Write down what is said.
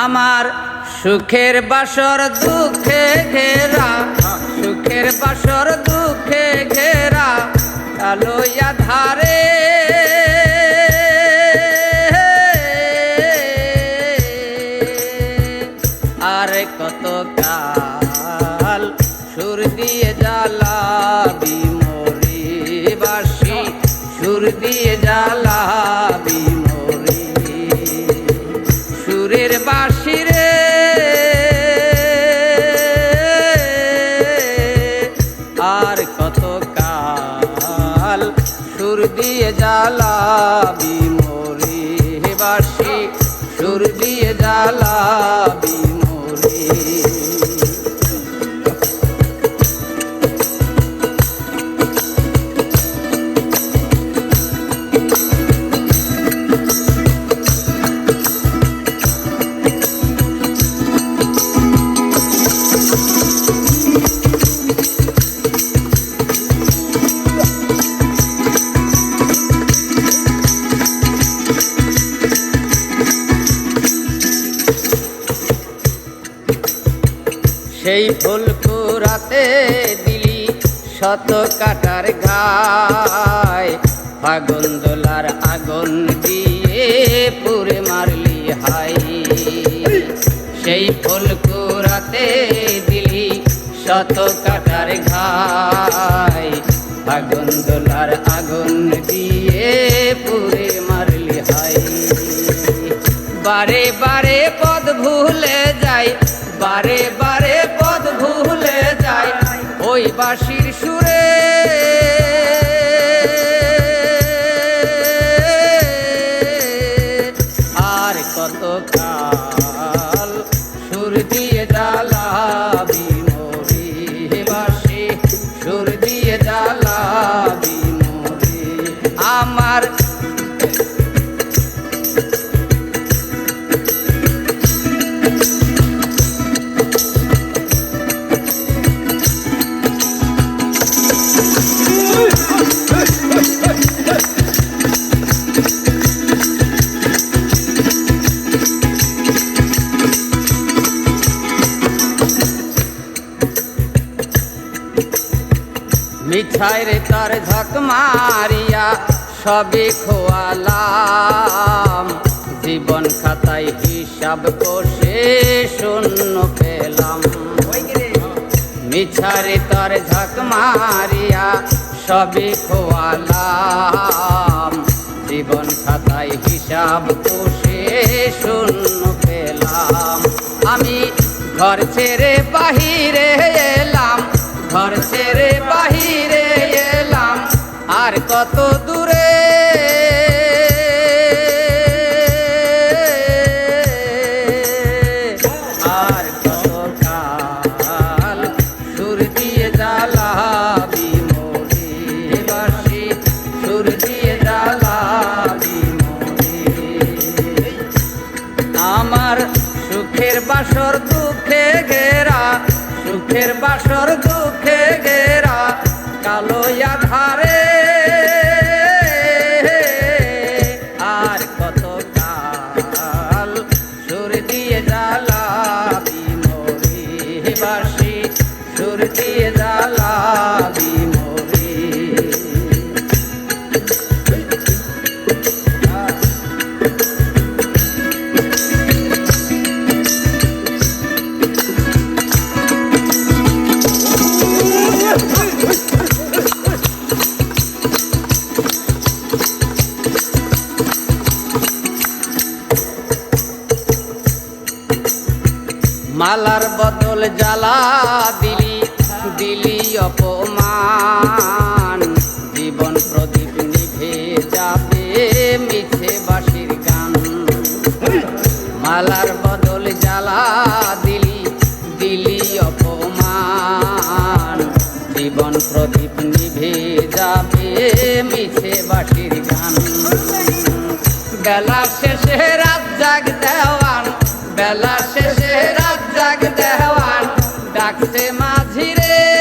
আমার সুখের বাসর দুঃখে ঘেরা সুখের বাসর দুঃখে ঘেরা কালো ধারে বাসি সুর দিয়ে জ্বালাবি সেই ফুল কুরাতে দিলি শত কাটার গায় ফাগুন দোলার আগুন দিয়ে পুরে মারলি হাই। সেই ফুল কুরাতে দিলি শত কাটার ঘাই। বারে বারে পদ ভুলে যায় ওই বাঁশির সুরে। আর কত কাল সুর দিয়ে জ্বালাবি মরি বাসি সুর দিয়ে জ্বালাবি মরি আমার মিঠাই রে তার ঝক মারিয়া, সবে খোয়ালাম। জীবন খাতায় হিসাব কষে শূন্য পেলাম। মিছারে তার ঝক মারিয়া, সবে খোয়ালাম। জীবন খাতায় হিসাব কষে শূন্য পেলাম। আমি ঘর ছেড়ে বাহিরে কত দূরে। আর কাল সুর দিয়ে জ্বালাবি মরি বাসি সুর দিয়ে জ্বালাবি মরি আমার সুখের বাসর দুঃখে ঘেরা, সুখের বাসর দুঃখে ঘেরা কালো আধারে মালার বদল জ্বালা, দিলি দিলি অপমান। জীবন প্রদীপ নিভে যাবে মিছে বাসির গান। মালার বদল জ্বালা, দিলি দিলি অপমান। জীবন প্রদীপ নিভে যাবে মিছে বাসির গান। বেলা শেষে ফিরে